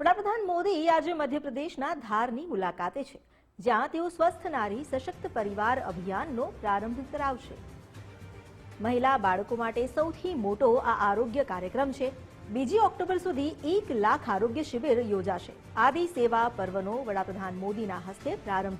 વડાપ્રધાન મોદી આજે મધ્યપ્રદેશના ધારની મુલાકાતે છે, જ્યાં તેઓ સ્વસ્થ નારી, સશક્ત પરિવાર અભિયાનનો પ્રારંભ કરાવશે. મહિલા બાળકો માટે સૌથી મોટો આ આરોગ્ય કાર્યક્રમ છે. બીજી ઓક્ટોબર સુધી એક લાખ આરોગ્ય શિબિર યોજાશે. આદિ સેવા પર્વનો વડાપ્રધાન મોદીના હસ્તે પ્રારંભ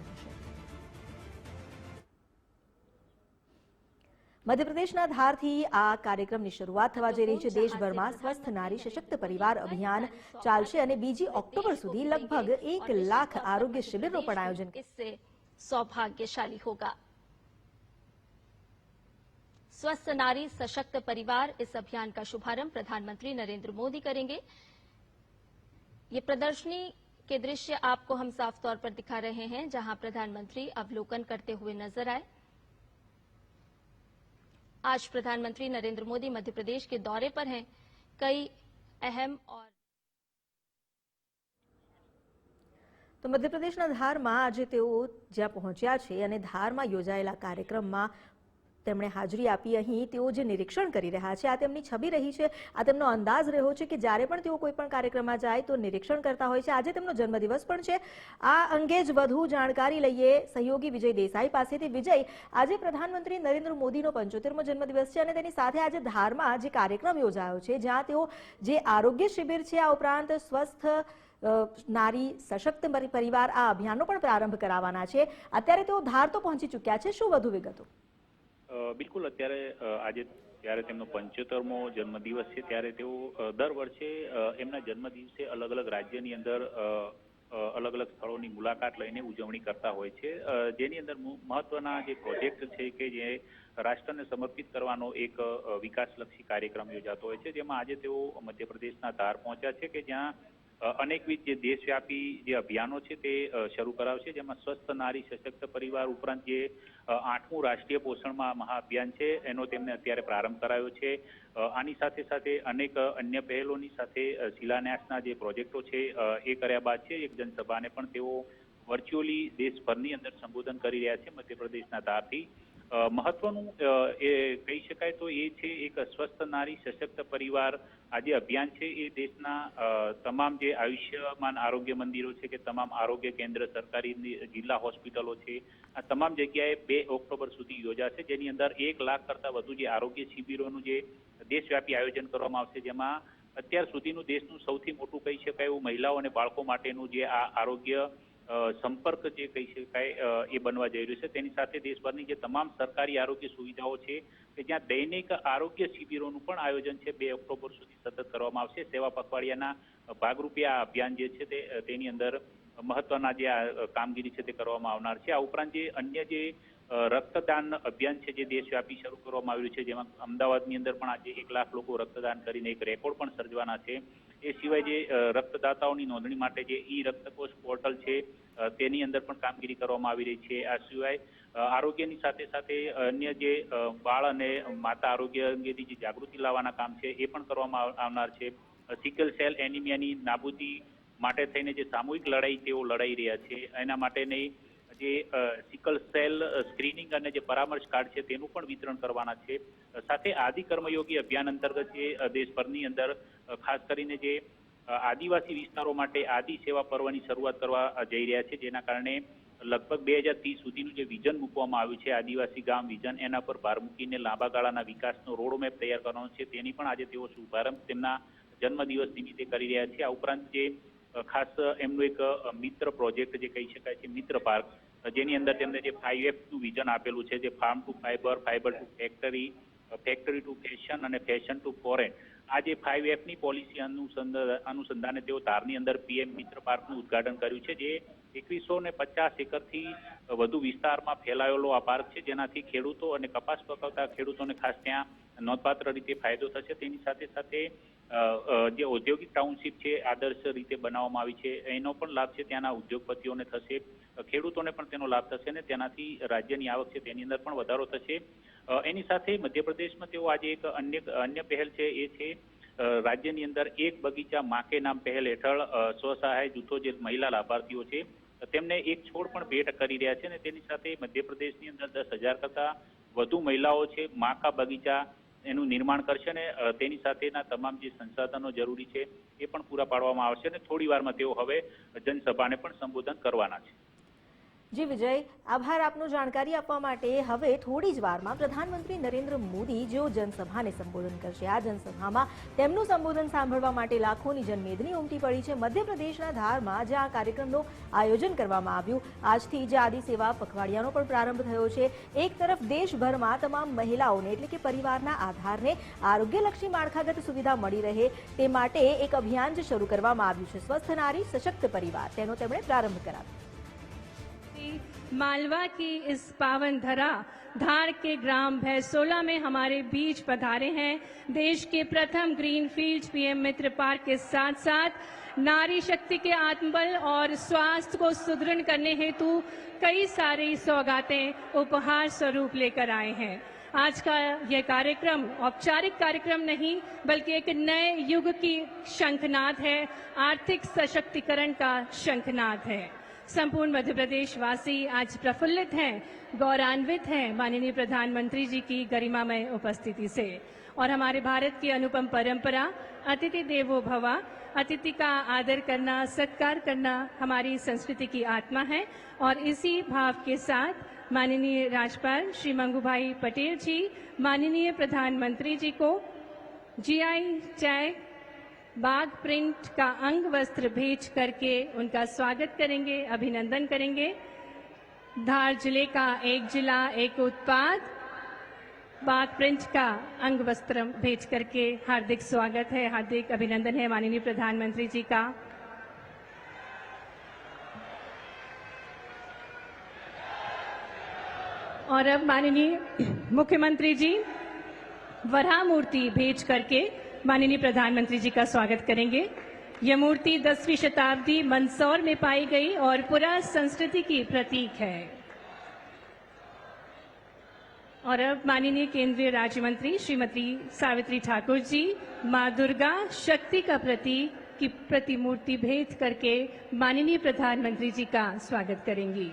મધ્યપ્રદેશના ધારથી આ કાર્યક્રમની શરૂઆત થવા જઈ રહી છે દેશભરમાં સ્વસ્થ નારી સશક્ત પરિવાર અભિયાન ચાલશે અને બીજી ઓક્ટોબર સુધી લગભગ એક લાખ આરોગ્ય શિબિરનું પણ આયોજન इससे सौभाग्यशाली होगा स्वस्थ नारी सशक्त परिवार इस अभियान का शुभारंभ प्रधानमंत्री नरेंद्र मोदी करेंगे ये प्रदर्शनी के दृश्य आपको हम साफ तौर पर दिखा रहे हैं जहां प्रधानमंत्री अवलोकन करते हुए नजर आए आज प्रधानमंत्री नरेंद्र मोदी मध्य प्रदेश के दौरे पर हैं कई अहम और તો મધ્યપ્રદેશના ધારમાં આજે તેઓ જ્યાં પહોંચ્યા છે અને ધારમાં યોજાયેલા કાર્યક્રમમાં તેમણે હાજરી આપી અહીં તેઓ જે નિરીક્ષણ કરી રહ્યા છે, આ તેમની છબી રહી છે, આ તેમનો અંદાજ રહ્યો છે કે જ્યારે પણ તેઓ કોઈ પણ કાર્યક્રમમાં જાય તો નિરીક્ષણ કરતા હોય છે. આજે તેમનો જન્મદિવસ પણ છે. આ અંગે જ વધુ જાણકારી લઈએ સહયોગી વિજય દેસાઈ પાસેથી. વિજય, આજે પ્રધાનમંત્રી નરેન્દ્ર મોદીનો પંચોતેરમો જન્મદિવસ છે અને તેની સાથે આજે ધારમાં જે કાર્યક્રમ યોજાયો છે, જ્યાં તેઓ જે આરોગ્ય શિબિર છે, આ ઉપરાંત સ્વસ્થ નારી, સશક્ત પરિવાર આ અભિયાનનો પણ પ્રારંભ કરાવવાના છે. અત્યારે તેઓ ધાર તો પહોંચી ચૂક્યા છે. શું વધુ વિગતો? બિલકુલ અત્યારે આજે ત્યારે તેમનો પંચોતેરમો જન્મદિવસ છે, ત્યારે તેઓ દર વર્ષે એમના જન્મદિવસે અલગ અલગ રાજ્યની અંદર અલગ અલગ સ્થળોની મુલાકાત લઈને ઉજવણી કરતા હોય છે. જેની અંદર મહત્વના જે પ્રોજેક્ટ છે કે જે રાષ્ટ્રને સમર્પિત કરવાનો એક વિકાસલક્ષી કાર્યક્રમ યોજાતો હોય છે, જેમાં આજે તેઓ મધ્યપ્રદેશના ધાર પહોંચ્યા છે કે જ્યાં અનેકવિધ જે દેશવ્યાપી જે અભિયાનો છે તે શરૂ કરાવશે જેમાં સ્વસ્થ નારી સશક્ત પરિવાર ઉપરાંત જે આઠમું રાષ્ટ્રીય પોષણમાં મહાઅભિયાન છે એનો તેમને અત્યારે પ્રારંભ કરાયો છે. આની સાથે સાથે અનેક અન્ય પહેલોની સાથે શિલાન્યાસના જે પ્રોજેક્ટો છે એ કર્યા બાદ છે એક જનસભાને પણ તેઓ વર્ચ્યુઅલી દેશભરની અંદર સંબોધન કરી રહ્યા છે મધ્યપ્રદેશના ધારથી. અ, મહત્વનું એ કહી શકાય તો એ છે એક સ્વસ્થ નારી, સશક્ત પરિવાર. આ જે અભિયાન છે એ દેશના તમામ જે આયુષ્યમાન આરોગ્ય મંદિરો છે કે તમામ આરોગ્ય કેન્દ્ર, સરકારી જિલ્લા હોસ્પિટલો છે, આ તમામ જગ્યાએ બે ઓક્ટોબર સુધી યોજાશે. જેની અંદર એક લાખ કરતા વધુ જે આરોગ્ય શિબિરોનું જે દેશવ્યાપી આયોજન કરવામાં આવશે. જેમાં અત્યાર સુધીનું દેશનું સૌથી મોટું કહી શકાય એવું મહિલાઓ અને બાળકો માટેનું જે આ આરોગ્ય સંપર્ક જે કહી શકાય એ બનવા જઈ રહ્યું છે. તેની સાથે દેશભરની જે તમામ સરકારી આરોગ્ય સુવિધાઓ છે, કે જ્યાં દૈનિક આરોગ્ય શિબિરોનું પણ આયોજન છે, બે ઓક્ટોબર સુધી સતત કરવામાં આવશે. સેવા પખવાડિયાના ભાગરૂપે આ અભિયાન જે છે તે તેની અંદર મહત્વના જે આ કામગીરી છે તે કરવામાં આવનાર છે. આ ઉપરાંત જે અન્ય જે રક્તદાન અભિયાન છે જે દેશવ્યાપી શરૂ કરવામાં આવ્યું છે, જેમાં અમદાવાદની અંદર પણ આજે એક લાખ લોકો રક્તદાન કરીને એક રેકોર્ડ પણ સર્જવાના છે. એ સિવાય જે રક્તદાતાઓની નોંધણી માટે જે ઈ રક્તકોષ પોર્ટલ છે તેની અંદર પણ કામગીરી કરવામાં આવી રહી છે. આ સિવાય આરોગ્યની સાથે સાથે અન્ય જે બાળ અને માતા આરોગ્ય અંગેની જે જાગૃતિ લાવવાના કામ છે, એ પણ કરવામાં આવનાર છે. સિકલ સેલ એનિમિયાની નાબૂદી માટે થઈને જે સામૂહિક લડાઈ તેઓ લડાઈ રહ્યા છે, એના માટેની જે સિકલ સેલ સ્ક્રીનિંગ અને જે પરામર્શ કાર્ડ છે તેનું પણ વિતરણ કરવાના છે. સાથે આદિ કર્મયોગી અભિયાન અંતર્ગત જે દેશભરની અંદર ખાસ કરીને જે આદિવાસી વિસ્તારો માટે આદિ સેવા પર્વની શરૂઆત કરવા જઈ રહ્યા છે, જેના કારણે લગભગ બે હજાર ત્રીસ સુધીનું જે વિઝન મૂકવામાં આવ્યું છે, આદિવાસી ગામ વિઝન એના પર ભાર મૂકીને લાંબા ગાળાના વિકાસનો રોડમેપ તૈયાર કરવાનો છે, તેની પણ આજે તેઓ શુભારંભ તેમના જન્મદિવસ નિમિત્તે કરી રહ્યા છે. આ ઉપરાંત જે ખાસ એમનું એક મિત્ર પ્રોજેક્ટ જે કહી શકાય છે, મિત્ર પાર્ક જેની અંદર તેમને જે ફાઈવ એફનું વિઝન આપેલું છે, જે farm to fibre fibre to factory factory to fashion અને ફેશન ટુ ફોરેન આ જે ફાઈવ એફની પોલિસી અનુસંધ- અનુસંધાને તેઓ ધારની અંદર પીએમ મિત્ર પાર્કનું ઉદ્ઘાટન કર્યું છે, જે એકવીસો ને પચાસ એકરથી વધુ વિસ્તારમાં ફેલાયેલો આ પાર્ક છે, જેનાથી ખેડૂતો અને કપાસ પકવતા ખેડૂતોને ખાસ ત્યાં નોંધપાત્ર રીતે ફાયદો થશે. તેની સાથે સાથે જે ઔદ્યોગિક ટાઉનશીપ છે, આદર્શ રીતે બનાવવામાં આવી છે, એનો પણ લાભ છે ત્યાંના ઉદ્યોગપતિઓને થશે. ખેડૂતોને પણ તેનો લાભ થશે અને તેનાથી રાજ્યની આવક છે તેની અંદર પણ વધારો થશે. એની સાથે મધ્યપ્રદેશમાં તેઓ આજે એક અન્ય અન્ય પહેલ છે, એ છે રાજ્યની અંદર એક બગીચા માકે નામ પહેલ હેઠળ સ્વસહાય જૂથો જે મહિલા લાભાર્થીઓ છે, તેમને એક છોડ પણ ભેટ કરી રહ્યા છે અને તેની સાથે મધ્યપ્રદેશની અંદર દસ હજાર કરતા વધુ મહિલાઓ છે, માકા બગીચા એનું નિર્માણ કરશે અને તેની સાથેના તમામ જે સંસાધનો જરૂરી છે, એ પણ પૂરા પાડવામાં આવશે અને થોડી વારમાં તેઓ હવે જનસભાને પણ સંબોધન કરવાના છે. જી વિજય, આભાર આપનો જાણકારી આપવા માટે. હવે થોડી જ વારમાં પ્રધાનમંત્રી નરેન્દ્ર મોદી જેઓ જનસભાને સંબોધન કરશે. આ જનસભામાં તેમનું સંબોધન સાંભળવા માટે લાખોની જનમેદની ઉમટી પડી છે. મધ્યપ્રદેશના ધારમાં જ્યાં આ કાર્યક્રમનું આયોજન કરવામાં આવ્યું. આજથી જ આદિ સેવા પખવાડિયાનો પણ પ્રારંભ થયો છે. એક તરફ દેશભરમાં તમામ મહિલાઓને એટલે કે પરિવારના આધારને આરોગ્યલક્ષી માળખાગત સુવિધા મળી રહે તે માટે એક અભિયાન જ શરૂ કરવામાં આવ્યું છે. સ્વસ્થ નારી, સશક્ત પરિવાર. તેનો તેમણે પ્રારંભ કરાવ્યો. मालवा की इस पावन धरा, धार के ग्राम भैसोला में हमारे बीच पधारे हैं। देश के प्रथम green field PM Mitra park के साथ साथ नारी शक्ति के आत्मबल और स्वास्थ्य को सुदृढ़ करने हेतु कई सारी सौगातें उपहार स्वरूप लेकर आए हैं। आज का यह कार्यक्रम औपचारिक कार्यक्रम नहीं, बल्कि एक नए युग की शंखनाद है। आर्थिक सशक्तिकरण का शंखनाद है। संपूर्ण मध्य प्रदेश वासी आज प्रफुल्लित हैं, गौरवान्वित हैं माननीय प्रधानमंत्री जी की गरिमामय उपस्थिति से। और हमारे भारत की अनुपम परंपरा, अतिथि देवो भवा, अतिथि का आदर करना, सत्कार करना हमारी संस्कृति की आत्मा है। और इसी भाव के साथ माननीय राज्यपाल श्री मंगूभाई पटेल जी, माननीय प्रधानमंत्री जी को जीआई टैग बाग प्रिंट का अंग वस्त्र भेज करके उनका स्वागत करेंगे, अभिनंदन करेंगे। धार ज़िले का एक जिला, एक उत्पाद, बाग प्रिंट का अंग वस्त्र भेज करके हार्दिक स्वागत है। हार्दिक अभिनंदन है माननीय प्रधानमंत्री जी का। और अब माननीय मुख्यमंत्री जी वराह मूर्ति भेज करके माननीय प्रधानमंत्री जी का स्वागत करेंगे। यह मूर्ति दसवीं शताब्दी मंदसौर में पाई गई और पुरा संस्कृति की प्रतीक है। और अब माननीय केंद्रीय राज्य मंत्री श्रीमती सावित्री ठाकुर जी, माँ दुर्गा शक्ति का प्रतीक की प्रतिमूर्ति भेंट करके माननीय प्रधानमंत्री जी का स्वागत करेंगी।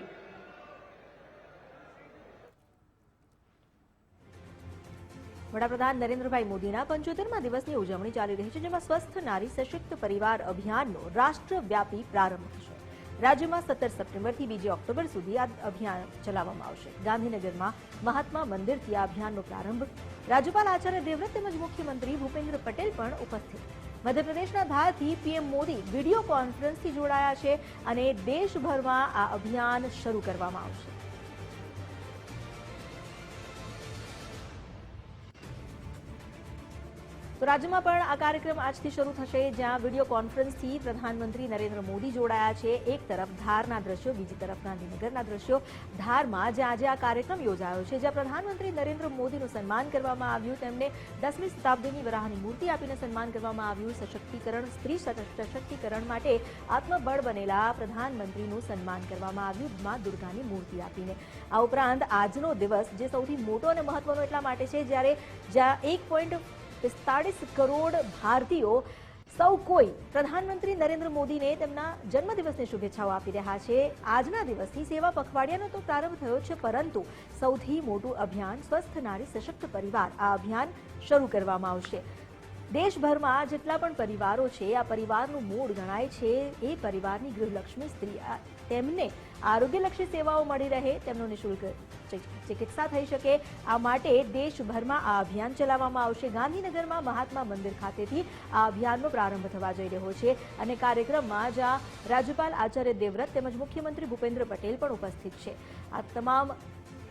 વડાપ્રધાન નરેન્દ્રભાઈ મોદીના પંચોતેરમા દિવસની ઉજવણી ચાલી રહી છે, જેમાં સ્વસ્થ નારી સશક્ત પરિવાર અભિયાનનો રાષ્ટ્રવ્યાપી પ્રારંભ થશે. રાજ્યમાં સત્તર સપ્ટેમ્બરથી બીજી ઓક્ટોબર સુધી આ અભિયાન ચલાવવામાં આવશે. ગાંધીનગરમાં મહાત્મા મંદિરથી આ અભિયાનનો પ્રારંભ રાજ્યપાલ આચાર્ય દેવવ્રત તેમજ મુખ્યમંત્રી ભૂપેન્દ્ર પટેલ પણ ઉપસ્થિત. મધ્યપ્રદેશના ધારથી પીએમ મોદી વીડિયો કોન્ફરન્સથી જોડાયા છે અને દેશભરમાં આ અભિયાન શરૂ કરવામાં આવશે. તો રાજ્યમાં પણ આ કાર્યક્રમ આજથી શરૂ થશે, જ્યાં વીડિયો કોન્ફરન્સથી પ્રધાનમંત્રી નરેન્દ્ર મોદી જોડાયા છે. એક તરફ ધારના દ્રશ્યો, બીજી તરફ ગાંધીનગરના દ્રશ્યો. ધારમાં જ્યાં આજે આ કાર્યક્રમ યોજાયો છે, જ્યાં પ્રધાનમંત્રી નરેન્દ્ર મોદીનું સન્માન કરવામાં આવ્યું, તેમને દસમી શતાબ્દીની વરાહની મૂર્તિ આપીને સન્માન કરવામાં આવ્યું. સશક્તિકરણ, સ્ત્રી સશક્તિકરણ માટે આત્મબળ બનેલા પ્રધાનમંત્રીનું સન્માન કરવામાં આવ્યું, મા દુર્ગાની મૂર્તિ આપીને. આ ઉપરાંત આજનો દિવસ જે સૌથી મોટો અને મહત્વનો એટલા માટે છે, જ્યારે જ્યાં એક પોઈન્ટ પિસ્તાળીસ કરોડ ભારતીયો સૌ કોઈ પ્રધાનમંત્રી નરેન્દ્ર મોદીને તેમના જન્મદિવસની શુભેચ્છાઓ આપી રહ્યા છે. આજના દિવસથી સેવા પખવાડિયાનો તો પ્રારંભ થયો છે, પરંતુ સૌથી મોટું અભિયાન સ્વસ્થ નારી સશક્ત પરિવાર, આ અભિયાન શરૂ કરવામાં આવશે. દેશભરમાં જેટલા પણ પરિવારો છે, આ પરિવારનું મૂળ ગણાય છે, એ પરિવારની ગૃહલક્ષ્મી સ્ત્રી તેમને આરોગ્યલક્ષી સેવાઓ મળી રહે, તેમનું નિઃશુલ્ક ચિકિત્સા થઈ શકે. આ માટે દેશભરમાં આ અભિયાન ચલાવવામાં આવશે. ગાંધીનગરમાં મહાત્મા મંદિર ખાતેથી આ અભિયાનનો પ્રારંભ થવા જઈ રહ્યો છે અને કાર્યક્રમમાં જ્યાં રાજ્યપાલ આચાર્ય દેવવ્રત તેમજ મુખ્યમંત્રી ભૂપેન્દ્ર પટેલ પણ ઉપસ્થિત છે. આ તમામ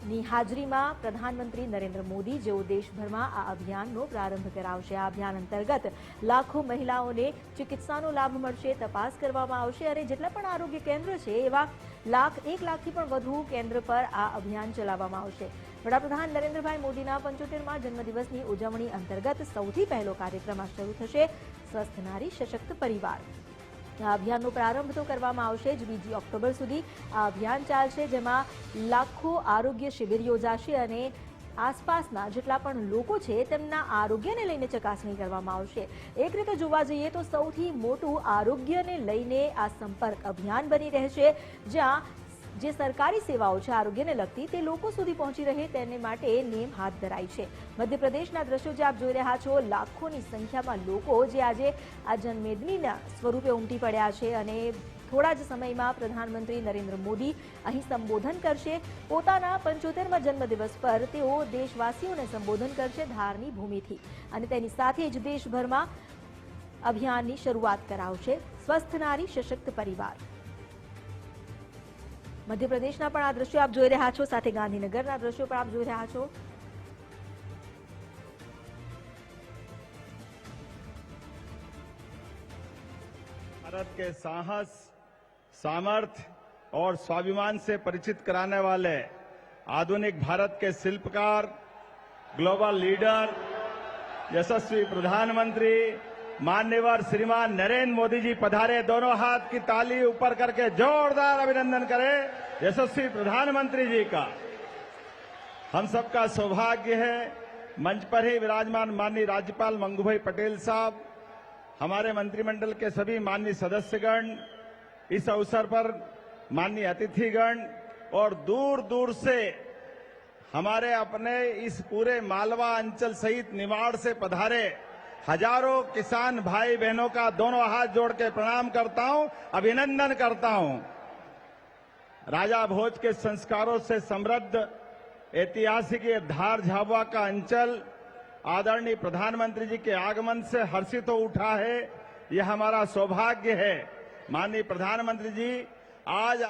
ની હાજરીમાં પ્રધાનમંત્રી નરેન્દ્ર મોદી જેઓ દેશભરમાં આ અભિયાનનો પ્રારંભ કરાવશે. આ અભિયાન અંતર્ગત લાખો મહિલાઓને ચિકિત્સાનો લાભ મળશે, તપાસ કરવામાં આવશે અને જેટલા પણ આરોગ્ય કેન્દ્ર છે એવા લાખ, એક લાખથી પણ વધુ કેન્દ્ર પર આ અભિયાન ચલાવવામાં આવશે. વડાપ્રધાન નરેન્દ્રભાઈ મોદીના પંચોતેરમાં જન્મદિવસની ઉજવણી અંતર્ગત સૌથી પહેલો કાર્યક્રમ આ શરૂ થશે. સ્વસ્થ નારી સશક્ત પરિવાર. આ અભિયાનનો પ્રારંભ તો કરવામાં આવશે જ. બીજી ઓક્ટોબર સુધી આ અભિયાન ચાલશે, જેમાં લાખો આરોગ્ય શિબિર યોજાશે અને આસપાસના જેટલા પણ લોકો છે, તેમના આરોગ્યને લઈને ચકાસણી કરવામાં આવશે. એક રીતે જોવા જઈએ તો સૌથી મોટું આરોગ્યને લઈને આ સંપર્ક અભિયાન બની રહેશે, જ્યાં જે સરકારી સેવાઓ છે આરોગ્યને લગતી તે લોકો સુધી પહોંચી રહે તેને માટે નેમ હાથ ધરાઈ છે. મધ્યપ્રદેશના દ્રશ્યો જે આપ જોઈ રહ્યા છો, લાખોની સંખ્યામાં લોકો જે આજે આ જનમેદનીના સ્વરૂપે ઉમટી પડ્યા છે અને થોડા જ સમયમાં પ્રધાનમંત્રી નરેન્દ્ર મોદી અહીં સંબોધન કરશે. પોતાના પંચોતેરમાં જન્મદિવસ પર તેઓ દેશવાસીઓને સંબોધન કરશે ધારની ભૂમિથી અને તેની સાથે જ દેશભરમાં અભિયાનની શરૂઆત કરાવશે. સ્વસ્થ નારી સશક્ત પરિવાર. મધ્યપ્રદેશના પણ આ દ્રશ્યો આપ જોઈ રહ્યા છો સાથે ગાંધીનગરના દ્રશ્યો પણ આપ જોઈ રહ્યા છો भारत के साहस सामर्थ्य और स्वाभिमान से परिचित कराने वाले आधुनिक भारत के शिल्पकार ग्लोबल लीडर यशस्वी प्रधानमंत्री मान्यवर श्रीमान नरेंद्र मोदी जी पधारे, दोनों हाथ की ताली ऊपर करके जोरदार अभिनंदन करें यशस्वी प्रधानमंत्री जी का। हम सबका सौभाग्य है। मंच पर ही विराजमान माननीय राज्यपाल मंगूभाई पटेल साहब, हमारे मंत्रिमंडल के सभी माननीय सदस्यगण, इस अवसर पर माननीय अतिथिगण और दूर दूर से हमारे अपने इस पूरे मालवा अंचल सहित निवाड़ से पधारे हज़ारों किसान भाई बहनों का दोनों हाथ जोड़ के प्रणाम करता हूँ, अभिनंदन करता हूँ। राजा भोज के संस्कारों से समृद्ध, ऐतिहासिक धार झाबुआ का अंचल आदरणीय प्रधानमंत्री जी के आगमन से हर्षित हो उठा है, यह हमारा सौभाग्य है। माननीय प्रधानमंत्री जी, आज